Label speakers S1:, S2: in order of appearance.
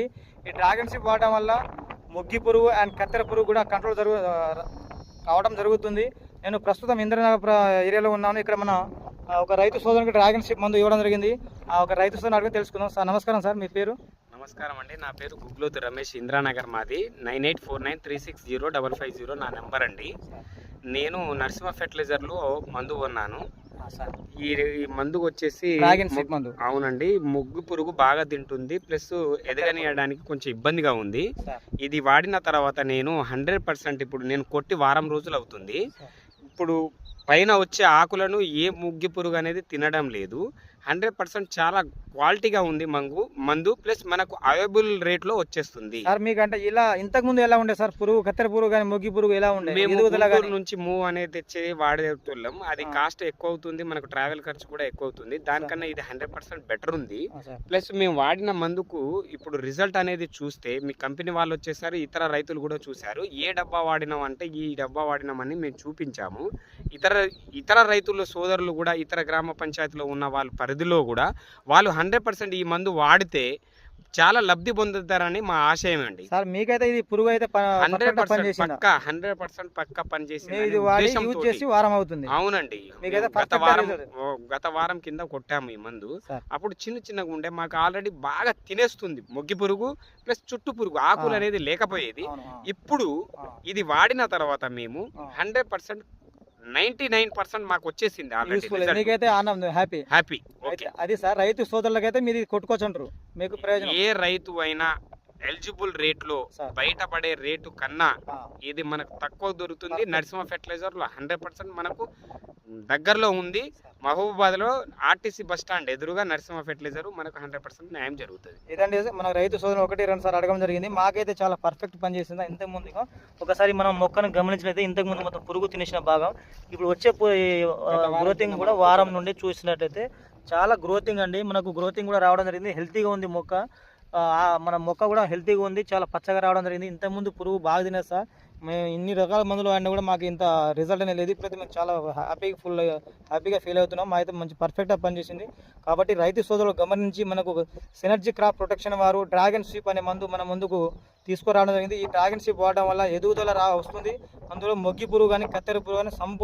S1: ఈ dragon ship వాడటం వల్ల మొగ్గి పురుగు అండ్ కత్తెర పురుగు కూడా కంట్రోల్ జరుగు కావడం జరుగుతుంది. నేను ప్రస్తుతం ఇంద్రనగర్ ఏరియాలో ఉన్నాను. ఇక్కడ మన ఒక రైతు సోదరునికి డ్రాగన్ షిప్ మందు ఇవ్వడం జరిగింది. ఆ ఒక రైతు సోదరుని అడిగి తెలుసుకుందాం. సార్ నమస్కారం సార్. మీ పేరు?
S2: నమస్కారం అండి. నా పేరు గుగ్లోతు రమేష్ ఇంద్రానగర్ మాది. Nine eight four nine three six zero double five zero నా నెంబర్ అండి. నేను నరసింహ ఫెర్టిలైజర్లో మందు కొన్నాను. ఈ మందు వచ్చేసి
S1: మందు.
S2: అవునండి. ముగ్గు పురుగు బాగా తింటుంది. ప్లస్ ఎదగనియడానికి కొంచెం ఇబ్బందిగా ఉంది. ఇది వాడిన తర్వాత నేను హండ్రెడ్ పర్సెంట్ ఇప్పుడు నేను కొట్టి వారం రోజులు అవుతుంది. ఇప్పుడు పైన వచ్చే ఆకులను ఏ ముగ్గి పురుగు అనేది తినడం లేదు. హండ్రెడ్ పర్సెంట్ చాలా క్వాలిటీగా ఉంది మంగు మందు ప్లస్ మనకు అవైలబుల్ రేట్లో వచ్చేస్తుంది.
S1: సార్ మీకంటే ఇలా ఇంతకు ముందు ఎలా ఉండే సార్? పురుగు కత్తెర పురుగు కానీ మొగ్గి పురుగు ఎలా ఉండే?
S2: మేము నుంచి మూవ్ అనేది తెచ్చి వాడేస్తున్నాం అది. కాస్ట్ ఎక్కువ అవుతుంది మనకు ట్రావెల్ ఖర్చు కూడా ఎక్కువ అవుతుంది దానికన్నా ఇది హండ్రెడ్ పర్సెంట్ బెటర్ ఉంది. ప్లస్ మేము వాడిన మందుకు ఇప్పుడు రిజల్ట్ అనేది చూస్తే మీ కంపెనీ వాళ్ళు వచ్చేసారు ఇతర రైతులు కూడా చూశారు. ఏ డబ్బా వాడినాం అంటే ఈ డబ్బా వాడినామని మేము చూపించాము. ఇతర ఇతర రైతుల సోదరులు కూడా ఇతర గ్రామ పంచాయతీలో ఉన్న వాళ్ళ పరిధిలో కూడా వాళ్ళు హండ్రెడ్ పర్సెంట్ ఈ మందు వాడితే చాలా లబ్ధి పొందుతారని మా ఆశయం అండి
S1: సార్ మీకైతే ఇది పురుగు అయితే
S2: హండ్రెడ్ పర్సెంట్ పక్క హండ్రెడ్ పర్సెంట్ పక్క
S1: మీరు
S2: పనిచేసింది
S1: ఇది వాడి యూజ్ చేసి వారం అవుతుంది
S2: అవునండి గత వారం గత వారం కింద కొట్టాము ఈ మందు. అప్పుడు చిన్న చిన్నగా ఉండే మాకు ఆల్రెడీ బాగా తినేస్తుంది మొగ్గి పురుగు ప్లస్ చుట్టు పురుగు ఆకులు. అనేది లేకపోయేది. ఇప్పుడు. ఇది వాడిన తర్వాత మేము. Hundred percent ninety nine percent మాకు వచ్చేసింది
S1: మీకైతే ఆనందం హ్యాపీ
S2: హ్యాపీ
S1: అది సార్ రైతు సోదరులకైతే మీరు కొట్టుకోవచ్చు మీకు ప్రయోజనం.
S2: ఏ రైతు అయినా ఎలిజిబుల్ రేట్లో. బయటపడే రేటు కన్నా ఇది మనకు తక్కువ దొరుకుతుంది. నరసింహ ఫెర్టిలైజర్లో హండ్రెడ్ పర్సెంట్ మనకు దగ్గరలో ఉంది. మహబూబాబాద్లో ఆర్టీసీ బస్ స్టాండ్ ఎదురుగా నరసింహ ఫెర్టిలైజర్ మనకు హండ్రెడ్ పర్సెంట్ న్యాయం జరుగుతుంది.
S1: ఇదండి మన రైతు సోదరులు ఒకటి రెండు సార్లు అడగడం జరిగింది. మాకైతే చాలా పర్ఫెక్ట్ పనిచేసింది ఇంతకు ముందు ఇగో. ఒకసారి మనం మొక్కను గమనించినట్లయితే ఇంతకు ముందు మొత్తం పురుగు తినేసిన భాగం. ఇప్పుడు వచ్చే గ్రోతింగ్ కూడా వారం నుండి చూసినట్టయితే చాలా గ్రోతింగ్ అండి. మనకు గ్రోతింగ్ కూడా రావడం జరిగింది. హెల్తీగా ఉంది మొక్క. మన మొక్క కూడా హెల్తీగా ఉంది చాలా పచ్చగా రావడం జరిగింది. ఇంతకుముందు పురుగు బాగా తినేది సార్ మేము ఇన్ని రకాల మందులు వాడినా కూడా మాకు ఇంత రిజల్ట్ అనేది లేదు. ఇప్పుడైతే మేము చాలా హ్యాపీగా ఫుల్ హ్యాపీగా ఫీల్ అవుతున్నాం. మా అయితే మంచి పర్ఫెక్ట్గా పనిచేసింది. కాబట్టి రైతు సోదరులు గమనించి మనకు సినర్జీ క్రాప్ ప్రొటెక్షన్ వారు డ్రాగన్ షీప్ అనే మందు మన ముందుకు తీసుకురావడం జరిగింది. ఈ డ్రాగన్ షీప్ వాడడం వల్ల ఎదుగుదల రా వస్తుంది. అందులో మొగ్గి పురుగు కానీ కత్తెర పురుగు కానీ సంపూర్ణ